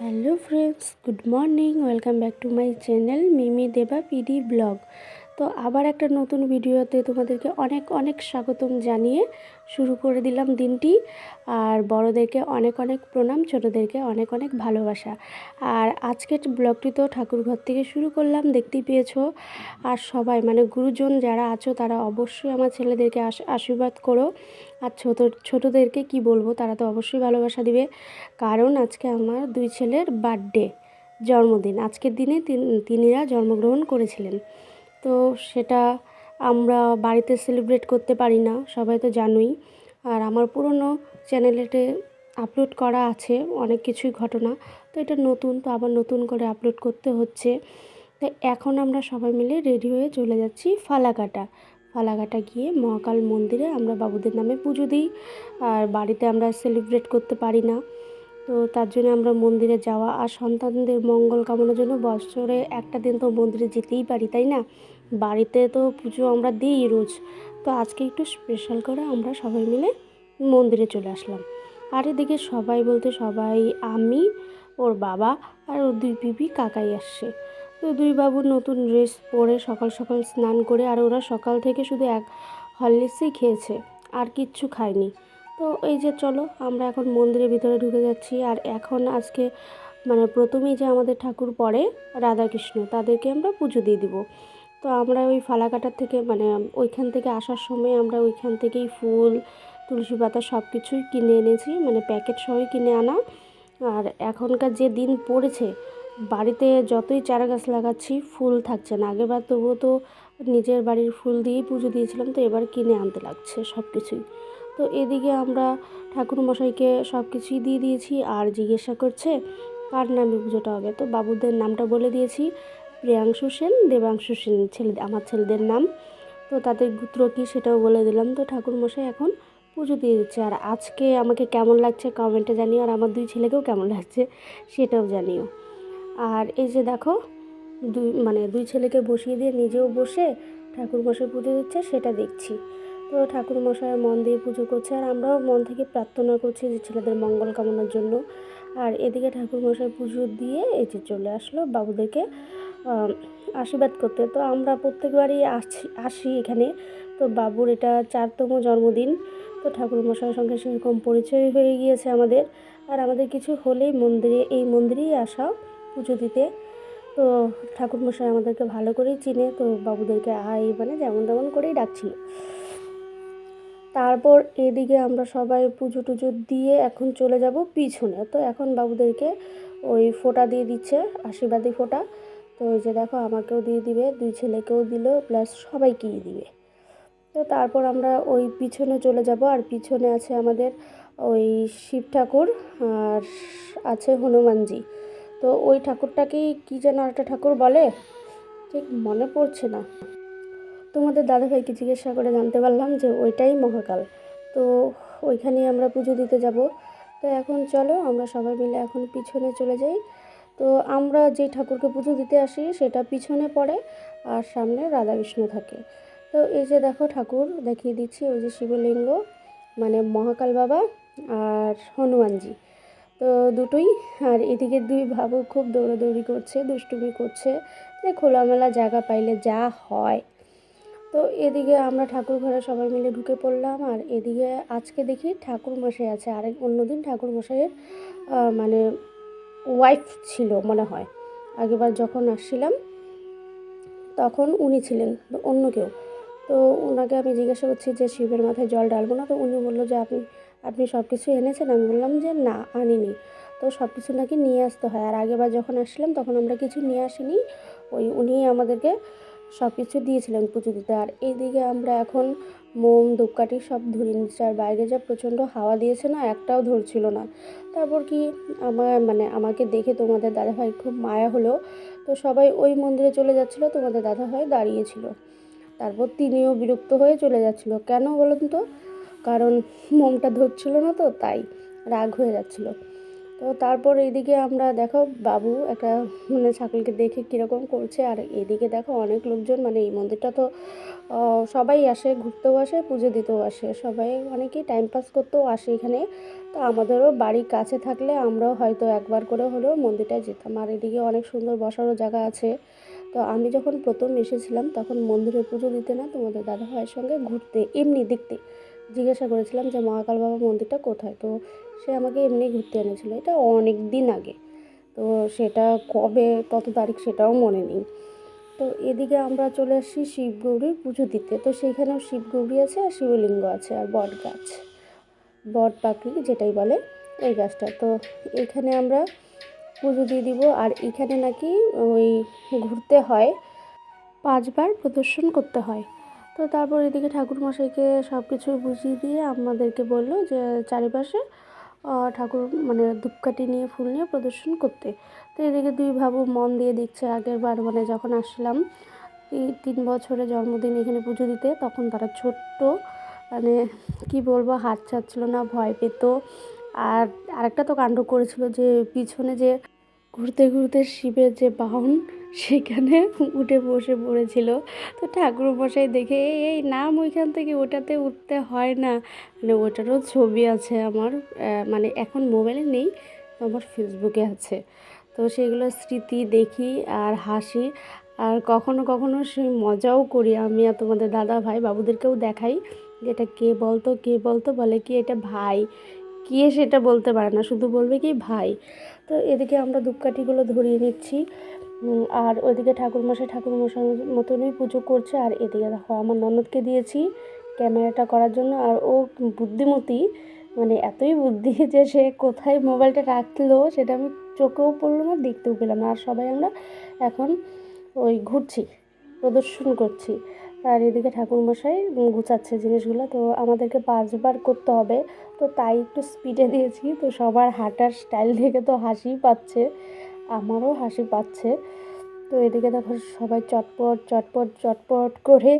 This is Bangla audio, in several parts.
Hello friends good morning welcome back to my channel Mimi Deba PD blog. তো আবার একটা নতুন ভিডিওতে তোমাদেরকে অনেক অনেক স্বাগতম জানিয়ে শুরু করে দিলাম দিনটি। আর বড়োদেরকে অনেক অনেক প্রণাম, ছোটোদেরকে অনেক অনেক ভালোবাসা। আর আজকের ব্লগটি তো ঠাকুরঘর থেকে শুরু করলাম, দেখতেই পেয়েছ। আর সবাই মানে গুরুজন যারা আছো, তারা অবশ্যই আমার ছেলেদেরকে আশ- আশীর্বাদ করো। আর ছোটো, ছোটোদেরকে কি বলব, তারা তো অবশ্যই ভালোবাসা দিবে। কারণ আজকে আমার দুই ছেলের বার্থডে, জন্মদিন। আজকের দিনে তিন- তিনিরা জন্মগ্রহণ করেছিলেন। তো সেটা আমরা বাড়িতে সেলিব্রেট করতে পারি না, সবাই তো জানোই। আর আমার পুরনো চ্যানেলেতে আপলোড করা আছে, অনেক কিছুই ঘটনা। তো এটা নতুন, তো আবার নতুন করে আপলোড করতে হচ্ছে। তো এখন আমরা সবাই মিলে রেডি হয়ে চলে যাচ্ছি ফালাকাটা। ফালাকাটা গিয়ে মহাকাল মন্দিরে আমরা বাবুদের নামে পুজো দিই। আর বাড়িতে আমরা সেলিব্রেট করতে পারি না। তো তার জন্য আমরা মন্দিরে যাওয়া আর সন্তানদের মঙ্গল কামনার জন্য বছরে একটা দিন তো মন্দিরে যেতেই পারি, তাই না? বাড়িতে তো পুজো আমরা দিই রোজ। তো আজকে একটু স্পেশাল করে আমরা সবাই মিলে মন্দিরে চলে আসলাম। আর এদিকে সবাই বলতে সবাই আমি, ওর বাবা আর ওর দুই পিপি কাকাই আসছে। তো দুই বাবু নতুন ড্রেস পরে সকাল সকাল স্নান করে আর ওরা সকাল থেকে শুধু এক হরলিক্সই খেয়েছে, আর কিচ্ছু খায়নি। তো এই যে চলো, আমরা এখন মন্দিরের ভিতরে ঢুকে যাচ্ছি। আর এখন আজকে মানে প্রথমেই যে আমাদের ঠাকুর পড়ে রাধাকৃষ্ণ, তাদেরকে আমরা পুজো দিয়ে দিব। তো আমরা ওই ফালাকাটার থেকে মানে ওইখান থেকে আসার সময় আমরা ওইখান থেকেই ফুল, তুলসী পাতা সব কিছুই কিনে এনেছি মানে প্যাকেট সহই কিনে আনা। আর এখনকার যে দিন পড়েছে, বাড়িতে যতই চারা গাছ লাগাচ্ছি, ফুল থাকছে না। আগেবার তবুও তো নিজের বাড়ির ফুল দিয়েই পুজো দিয়েছিলাম, তো এবার কিনে আনতে লাগছে সব কিছুই তো এদিকে আমরা ঠাকুরমশাইকে সব কিছুই দিয়ে দিয়েছি আর জিজ্ঞাসা করছে, কার নামে পুজোটা হবে? তো বাবুদের নামটা বলে দিয়েছি, প্রিয়াংশু সেন, দেবাংশু সেন, ছেলে, আমার ছেলেদের নাম। তো তাদের গোত্র কী সেটাও বলে দিলাম। তো ঠাকুরমশাই এখন পুজো দিয়ে দিচ্ছে। আর আজকে আমাকে কেমন লাগছে কমেন্টে জানিও, আর আমার দুই ছেলেকেও কেমন লাগছে সেটাও জানিও। আর এই যে দেখো, দুই মানে দুই ছেলেকে বসিয়ে দিয়ে নিজেও বসে ঠাকুরমশাই পুজো দিচ্ছে, সেটা দেখছি। তো ঠাকুরমশাই মন দিয়ে পুজো করছে আর আমরাও মন থেকে প্রার্থনা করছি যে ছেলেদের মঙ্গল কামনার জন্য। আর এদিকে ঠাকুরমশাই পুজো দিয়ে এই যে চলে আসলো বাবুদেরকে আশীর্বাদ করতে। তো আমরা প্রত্যেকবারই আসি আসি এখানে। তো বাবুর এটা চারতম জন্মদিন। তো ঠাকুরমশাইয়ের সঙ্গে সেরকম পরিচয় হয়ে গিয়েছে আমাদের। আর আমাদের কিছু হলেই মন্দিরে, এই মন্দিরেই আসা পুজো দিতে। তো ঠাকুরমশাই আমাদেরকে ভালো করেই চিনে। তো বাবুদেরকে আই মানে যেমন তেমন করেই ডাকছিল। তারপর এদিকে আমরা সবাই পুজো টুজো দিয়ে এখন চলে যাব পিছনে। তো এখন বাবুদেরকে ওই ফোঁটা দিয়ে দিচ্ছে, আশীর্বাদী ফোঁটা। তো ওই যে দেখো, আমাকেও দিয়ে দিবে, দুই ছেলেকেও দিল, প্লাস সবাইকেই দিবে। তো তারপর আমরা ওই পিছনে চলে যাব, আর পিছনে আছে আমাদের ওই শিব ঠাকুর আর আছে হনুমানজি। তো ওই ঠাকুরটাকেই কী যেন একটা ঠাকুর বলে? ঠিক মনে পড়ছে না। তোমাদের দাদাভাইকে জিজ্ঞাসা করে জানতে পারলাম যে ওইটাই মহাকাল। তো ওইখানেই আমরা পুজো দিতে যাব। তো এখন চলো, আমরা সবাই মিলে এখন পিছনে চলে যাই। তো আমরা যে ঠাকুরকে পুজো দিতে আসি, সেটা পিছনে পড়ে আর সামনে রাধাকৃষ্ণ থাকে। তো এই যে দেখো ঠাকুর, দেখিয়ে দিচ্ছি, ওই যে শিবলিঙ্গ মানে মহাকাল বাবা আর হনুমানজি। তো দুটোই, আর এদিকে দুই বাবু খুব দৌড়াদৌড়ি করছে, দুষ্টুমি করছে। খোলামেলা জায়গা পাইলে যা হয়। তো এদিকে আমরা ঠাকুর ঘরে সবাই মিলে ঢুকে পড়লাম, আর এদিকে আজকে দেখি ঠাকুর মশাই আছে। আরেক অন্যদিন ঠাকুর মশাইয়ের মানে ওয়াইফ ছিল মনে হয়। আগেবার যখন আসছিলাম, তখন উনি ছিলেন অন্য কেউ। তো ওনাকে আমি জিজ্ঞাসা করছি যে, শিবের মাথায় জল ঢালবো না? তো উনি বলল যে, আপনি আপনি সব কিছু এনেছেন? আমি বললাম যে, না, আনিনি। তো সব কিছু নাকি নিয়ে আসতে হয়। আর আগেবার যখন আসছিলাম, তখন আমরা কিছু নিয়ে আসিনি। ওই উনি আমাদেরকে সব কিছু দিয়েছিলেন পুজো দিতে। আর এইদিকে আমরা এখন মোম, ধূপকাঠি সব ধরিয়ে নিচ্ছি। আর বাইরে যা প্রচণ্ড হাওয়া দিয়েছে না, একটাও ধরছিল না। তারপর কি আমার মানে আমাকে দেখে তোমাদের দাদাভাই খুব মায়া হলো। তো সবাই ওই মন্দিরে চলে যাচ্ছিল, তোমাদের দাদাভাই দাঁড়িয়েছিল। তারপর তিনিও বিরক্ত হয়ে চলে যাচ্ছিল। কেন বলুন তো? কারণ মোমটা ধরছিল না তো, তাই রাগ হয়ে যাচ্ছিল। তো তারপর এইদিকে আমরা দেখো বাবু একটা মানে ছাগলকে দেখে কীরকম করছে। আর এদিকে দেখো অনেক লোকজন মানে এই মন্দিরটা তো সবাই আসে, ঘুরতেও আসে, পুজো দিতেও আসে। সবাই অনেকেই টাইম পাস করতেও আসে এখানে। তো আমাদেরও বাড়ির কাছে থাকলে আমরাও হয়তো একবার করে হলেও মন্দিরটায় যেতাম। আর এদিকে অনেক সুন্দর বসারও জায়গা আছে। তো আমি যখন প্রথম এসেছিলাম, তখন মন্দিরে পুজো দিতে না, তোমাদের দাদা ভাইয়ের সঙ্গে ঘুরতে, এমনি দেখতে। জিজ্ঞাসা করেছিলাম যে, মহাকাল বাবা মন্দিরটা কোথায়? তো সে আমাকে এমনি ঘুরতে এনেছিল। এটা অনেক দিন আগে। তো সেটা কবে, কত তারিখ সেটাও মনে নেই। তো এদিকে আমরা চলে আসছি শিবগৌরীর পুজো দিতে। তো সেইখানেও শিবগৌরী আছে আর শিবলিঙ্গ আছে আর বট গাছ। বট পাখি যেটাই বলে এই গাছটা। তো এখানে আমরা পুজো দিয়ে দিব। আর এখানে নাকি ওই ঘুরতে হয়, পাঁচবার প্রদর্শন করতে হয়। তো তারপর এদিকে ঠাকুরমশাইকে সব কিছু বুঝিয়ে দিয়ে আমাদেরকে বলল যে, চারিপাশে ঠাকুর মানে ধূপকাঠি নিয়ে, ফুল নিয়ে প্রদর্শন করতে। তো এদিকে দুই ভাবু মন দিয়ে দেখছে, আগের বার মানে যখন আসলাম, এই তিন বছরে জন্মদিন এখানে পুজো দিতে, তখন তারা ছোট্ট মানে কি বলব, হাত ছাড়ছিল না, ভয় পেত। আর আরেকটা তো কাণ্ড করেছিল যে, পিছনে যে ঘুরতে ঘুরতে শিবের যে বাহন সেখানে উঠে বসে পড়েছিল। তো ঠাকুর মশাই দেখে "এই, এই নাম ওইখান থেকে ওটাতে উঠতে হয় না। মানে ওটারও ছবি আছে আমার মানে এখন মোবাইলে নেই আমার ফেসবুকে আছে। তো সেগুলো স্মৃতি দেখি আর হাসি। আর কখনো কখনো সেই মজাও করি। আমি আর তোমাদের দাদা ভাই বাবুদেরকেও দেখাই যে এটা কে বলতো কে বলতো বলে কি এটা ভাই। কে সেটা বলতে পারে না, শুধু বলবে কি ভাই। তো এদিকে আমরা ধূপকাঠিগুলো ধরিয়ে নিচ্ছি। আর ওইদিকে ঠাকুরমশাই ঠাকুরমশাই মতনই পুজো করছে। আর এদিকে দেখো, আমার ননদকে দিয়েছি ক্যামেরাটা করার জন্য। আর ও বুদ্ধিমতী মানে এতই বুদ্ধি যে সে কোথায় মোবাইলটা রাখল সেটা আমি চোখেও পড়ল না, দেখতেও পেলাম না। আর সবাই আমরা এখন ওই ঘুরছি, প্রদর্শন করছি। আর এদিকে ঠাকুরমশাই গুছাচ্ছে জিনিসগুলো। তো আমাদেরকে পাঁচবার করতে হবে। তো তাই একটু স্পিডে দিয়েছি। তো সবার হাঁটার স্টাইল দেখে তো হাসি পাচ্ছে। আমারও হাসি পাচ্ছে। তো এদিকে দেখো সবাই চটপট চটপট চটপট করে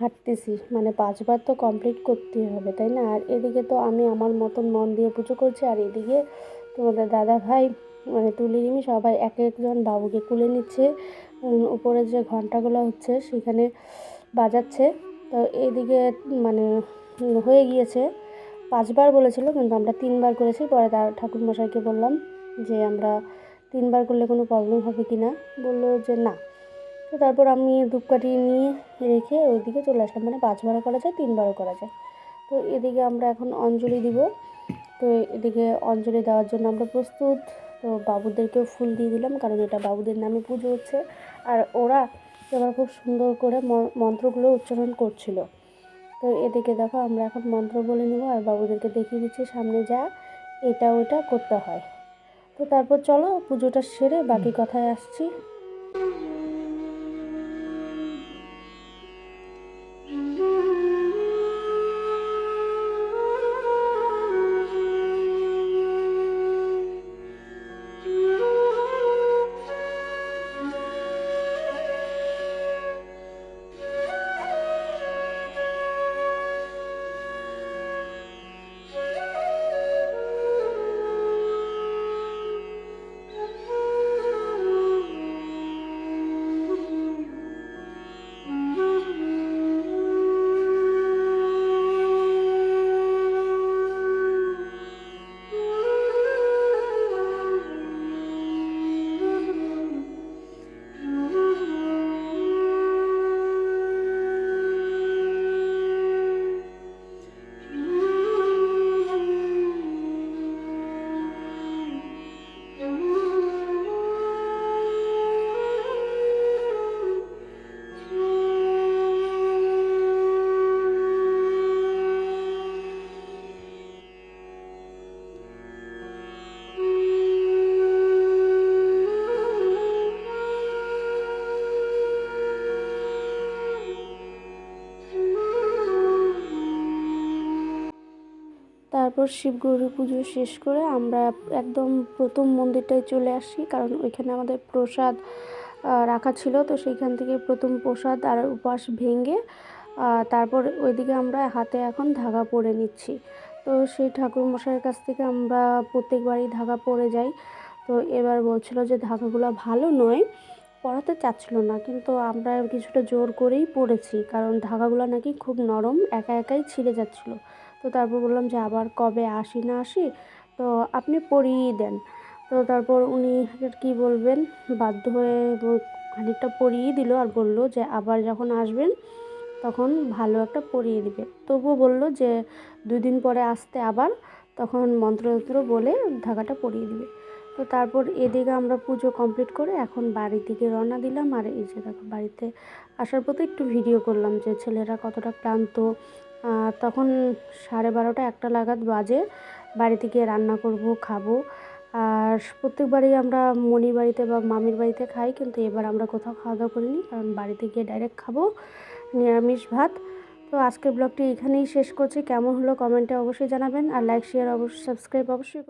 হাঁটতেছি। মানে পাঁচবার তো কমপ্লিট করতেই হবে, তাই না? আর এদিকে তো আমি আমার মতন মন দিয়ে পুজো করছি। আর এদিকে তোমাদের দাদা ভাই মানে তুলিরিমি সবাই এক একজন বাবুকে কুলে নিচ্ছে। উপরে যে ঘন্টাগুলো হচ্ছে, সেখানে বাজাচ্ছে। তো এদিকে মানে হয়ে গিয়েছে। পাঁচবার বলেছিল, কিন্তু আমরা তিনবার করেছি। পরে তার ঠাকুরমশাইকে বললাম যে, আমরা তিনবার করলে কোনো প্রবলেম হবে কি না? বলল যে, না। তো তারপর আমি ধূপকাঠি নিয়ে রেখে ওইদিকে চলে আসলাম। মানে পাঁচবারও করা যায়, তিনবারও করা যায়। তো এদিকে আমরা এখন অঞ্জলি দিব। তো এদিকে অঞ্জলি দেওয়ার জন্য আমরা প্রস্তুত। তো বাবুদেরকেও ফুল দিয়ে দিলাম, কারণ এটা বাবুদের নামে পুজো হচ্ছে। আর ওরা এবার খুব সুন্দর করে মন্ত্রগুলো উচ্চারণ করছিল। তো এদিকে দেখো, আমরা এখন মন্ত্র বলে নেব আর বাবুদেরকে দেখিয়ে দিচ্ছি, সামনে যা এটা ওটা করতে হয়। তো তারপর চলো, পুজোটা সেরে বাকি কথায় আসছি। তারপর শিবগৌরী পুজো শেষ করে আমরা একদম প্রথম মন্দিরটায় চলে আসি, কারণ ওইখানে আমাদের প্রসাদ রাখা ছিল। তো সেইখান থেকে প্রথম প্রসাদ আর উপাস ভেঙে তারপর ওইদিকে আমরা হাতে এখন ধাগা পরে নিচ্ছি। তো সেই ঠাকুর মশাইয়ের কাছ থেকে আমরা প্রত্যেকবারই ধাগা পরে যাই। তো এবার বলছিল যে ধাগাগুলো ভালো নয়, পরাতে চাচ্ছিল না, কিন্তু আমরা কিছুটা জোর করেই পড়েছি কারণ ধাগাগুলো নাকি খুব নরম, একা একাই ছিঁড়ে যাচ্ছিল। তো তারপর বললাম যে আবার কবে আসি না আসি, তো আপনি পরিয়েই দেন। তো তারপর উনি কি বলবেন, বাধ্য হয়ে খানিকটা পরিয়েই দিল আর বলল যে আবার যখন আসবেন তখন ভালো একটা পরিয়ে দিবে। তবুও বলল যে দুদিন পরে আসতে আবার তখন মন্ত্রতন্ত্র বলে ধাগাটা পরিয়ে দিবে। তো তারপর এদিকে আমরা পুজো কমপ্লিট করে এখন বাড়ির দিকে রওনা দিলাম। আর এই যে দেখো বাড়িতে আসার পথে একটু ভিডিও করলাম যে ছেলেরা কতটা ক্লান্ত তখন সাড়ে বারোটা একটা লাগাত বাজে বাড়িতে গিয়ে রান্না করব, খাব। আর প্রত্যেকবারই আমরা মনির বাড়িতে বা মামির বাড়িতে খাই, কিন্তু এবার আমরা কোথাও খাওয়া দাওয়া করিনি, কারণ বাড়িতে গিয়ে ডাইরেক্ট খাব, নিরামিষ ভাত। তো আজকের ব্লগটি এখানেই শেষ করছি। কেমন হলো কমেন্টে অবশ্যই জানাবেন, আর লাইক শেয়ার অবশ্যই সাবস্ক্রাইব অবশ্যই